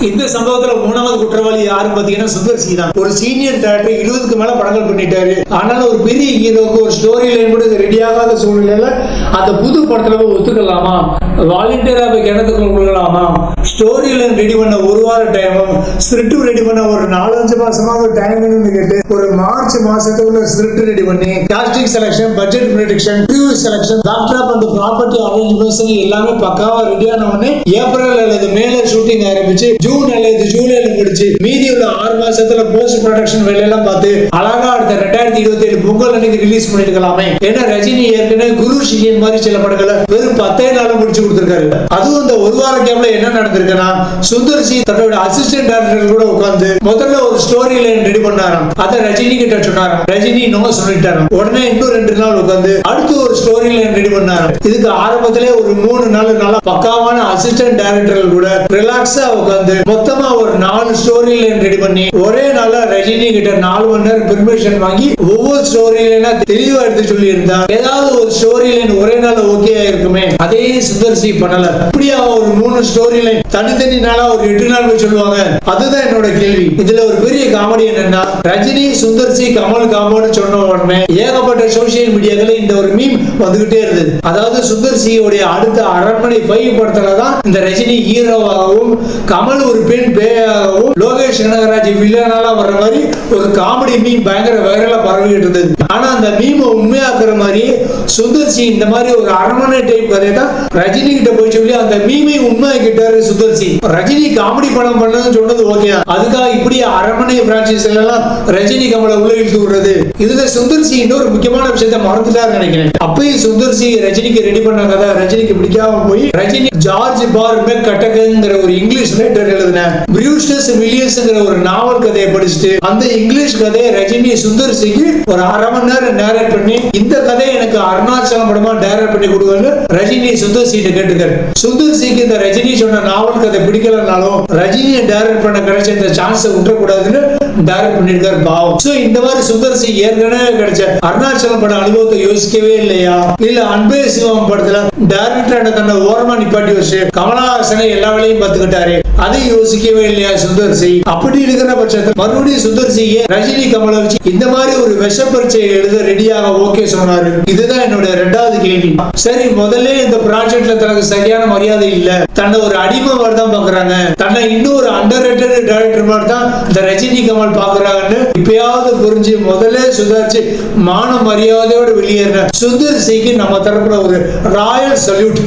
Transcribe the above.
இந்த சம்பவத்துல மூணாவது குற்றவாளி யாரு பாத்தீங்கன்னா சுந்தர் சி தான். ஒரு சீனியர் டேரக்டர் இருபதுக்கு மேல படங்கள் பண்ணிட்டாரு. ஆனாலும் ஒரு பெரிய ஹீரோக்கு ஒரு ஸ்டோரி லைன் கூட ரெடி ஆகாத சூழ்நிலையில அந்த புது படத்துல ஒத்துக்கலாமா? வாலண்டியராக போய் கிணத்துக்குள்ள கொடுக்கலாமா ஸ்டோரி லைன் ரெடி பண்ண ஒரு வார டைமும் ஸ்கிரிப்ட் ரெடி பண்ண ஒரு நாலஞ்சு மாசமாக ஒரு டைம் கேட்டு ஒரு மார்ச் மாசத்துக்குள்ள ஸ்கிரிப்ட் ரெடி பண்ணி casting selection budget production review selection doctor அந்த ப்ராப்பர்ட்டி அரேஞ்ச்மெண்ட்ஸ் எல்லாமே பக்காவா ரெடியான உடனே ஏப்ரல் அல்லது மேல ஷூட்டிங் ஆரம்பிச்சு ஜூன் அல்லது ஜூலைல முடிச்சு மீதி உள்ள ஆறு மாசத்துல போஸ்ட் ப்ரொடக்ஷன் வேலையெல்லாம் பார்த்து அழகா அடுத்த ரெண்டாயிரத்தி இருபத்தி ஏழு பொங்கல் அன்னைக்கு ரிலீஸ் பண்ணிருக்கலாமே. ஏன்னா ரஜினி ஏற்கனவே குரு சிஷியன் மாதிரி சில படங்களை வெறும் பத்தே நாள் முடிச்சு கொடுத்திருக்காரு. அதுவும் இந்த ஒரு வார கேப்ல என்ன நடந்திருக்குன்னா சுந்தர் சி தன்னோட அசிஸ்டன்ட் டைரக்டர் கூட உட்கார்ந்து முதல்ல ஒரு ஸ்டோரி லைன் ரெடி பண்ணாராம். அதை ரஜினி கிட்ட சொன்னாராம். ரஜினி நோ சொல்லிட்டாராம். உடனே இன்னும் ரெண்டு நாள் உட்கார்ந்து அடுத்து ஒரு ஸ்டோரி லைன் ரெடி பண்ணாராம். இதுக்கு ஆரம்பத்திலே ஒரு மூணு நாலு நாளா பக்காவான அசிஸ்டன்ட் டைரக்டர்கள் கூட ரிலாக்ஸா உட்கார்ந்து மொத்தமா ஒரு நாலு ஸ்டோரி லைன் ரெடி பண்ணி ஒரே நாளா ரஜினி கிட்ட நாலு மணி நேரம் பெர்மிஷன் வாங்கி ஒவ்வொரு ஸ்டோரி லைனா தெளிவா எடுத்து சொல்லி இருந்தா ஏதாவது ஒரு ஸ்டோரி லைன் ஒரே நாள் ஓகே ஆயிருக்குமே. அதே சுந்தர் சி பண்ணல. இப்படியா ஒரு மூணு ஸ்டோரி லைன் தனித்தனி நாளா ஒரு எட்டு நாள் போய் சொல்லுவாங்க? அதுதான் என்னோட கேள்வி. இதுல ஒரு பெரிய காமெடி என்னன்னா ரஜினி சுந்தர் சி கமல் காம்போன்னு சொன்ன உடனே ஏகப்பட்ட சோசியல் மீடியாக்கள் இந்த ஒரு மீம் வந்துகிட்டே இருந்தது. அதாவது சுந்தர் அடுத்த அரண்மனை ஃபைவ் படத்துல தான் இந்த ரஜினி ஹீரோவாகவும் கமல் ஒரு பெண் பேயாகவும் லோகேஷ் கனகராஜ் வில்லனால வர்ற மாதிரி ஒரு காமெடி மீன் பயங்கர வைரலா பரவிட்டு இருந்தது. ஆனா அந்த மீம் உண்மையாக்குற மாதிரி சுந்தர் சி இந்த மாதிரி ஒரு அரண்மனை டைப் கதை தான் ரஜினி கிட்ட போய் சொல்லி அந்த மீமை உண்மையாக்கிட்டாரு சுந்தர் சி. ரஜினி காமெடி படம் பண்ணதுன்னு சொன்னது ஓகே அதுக்காக இப்படி அரண்மனை பிரான்சைஸ் எல்லாம் ரஜினி கமலை உள்ள இழுத்து விடுறது. இதுல சுந்தர் சி இன்னொரு முக்கியமான விஷயத்தை மறந்துட்டாரு நினைக்கிறேன். அப்பயும் சுந்தர் சி ரஜினிக்கு ரெடி பண்ண கதை ரஜினிக்கு பிடிக்காம போய் ரஜினி ஜார்ஜ் பார் மெக் கட்டகங்கிற ஒரு இங்கிலீஷ் ரைட்டர் எழுதின பிரியூஸ்டஸ் வில்லியம்ஸ்ங்கிற ஒரு நாவல் கதையை படிச்சுட்டு அந்த இங்கிலீஷ் கதையை ரஜினி சுந்தர் சிங்கி ஒரு அரை மணி நேரம் நேரேட் பண்ணி இந்த கதையை எனக்கு அருணாச்சலம் படமா டைரக்ட் பண்ணி கொடுங்கன்னு ரஜினி சுந்தர் சிட்ட கேட்டுக்காரு சுந்தர் சிங்கி இந்த ரஜினி சொன்ன நாவல் கதை பிடிக்கலனாலும் ரஜினியை டைரக்ட் பண்ண கிடைச்ச இந்த சான்ஸை விட்டுறக்கூடாதுன்னு டைரக்ட் பண்ணிருக்காரு பாவம். சோ இந்த மாதிரி சுந்தர் சிங் ஏற்கனவே கிடைச்ச அருணாச்சலம் பட அனுபவத்தை யோசிக்கவே இல்லையா? இல்ல அன்பே சிவம் படத்துல டைரக்டர் தன்னை ஓரமா நிப்பாட்டி வச்சு கமலஹாசனை எல்லா வேலையும் பார்த்துக்கிட்டாரு. அதை யோசிக்கவே இல்லையா சுந்தர் சி அப்படி இருக்கிற பட்சத்தில் மறுபடியும் சுந்தர் சி ரஜினி கமலை வச்சு இந்த மாதிரி ஒரு விஷ பரீட்சையை எழுத ரெடியாக ஓகே சொன்னாரு. இதுதான் என்னுடைய ரெண்டாவது கேள்வி. சரி முதல்ல இந்த ப்ராஜெக்ட்ல தனக்கு சரியான மரியாதை இல்ல. தன்னை ஒரு அடிமை மாதிரி தான் பாக்குறாங்க. தன்னை இன்னும் ஒரு அண்டர் ரேட்டட் டைரக்டர் மாதிரி தான் இந்த ரஜினி கமல் பாக்குறாங்கன்னு இப்பயாவது புரிஞ்சு முதல்ல சுதாரிச்சு மான மரியாதையோட வெளியேறின சுந்தர் சிக்கு நம்ம தரப்புல ஒரு ராயல் சல்யூட்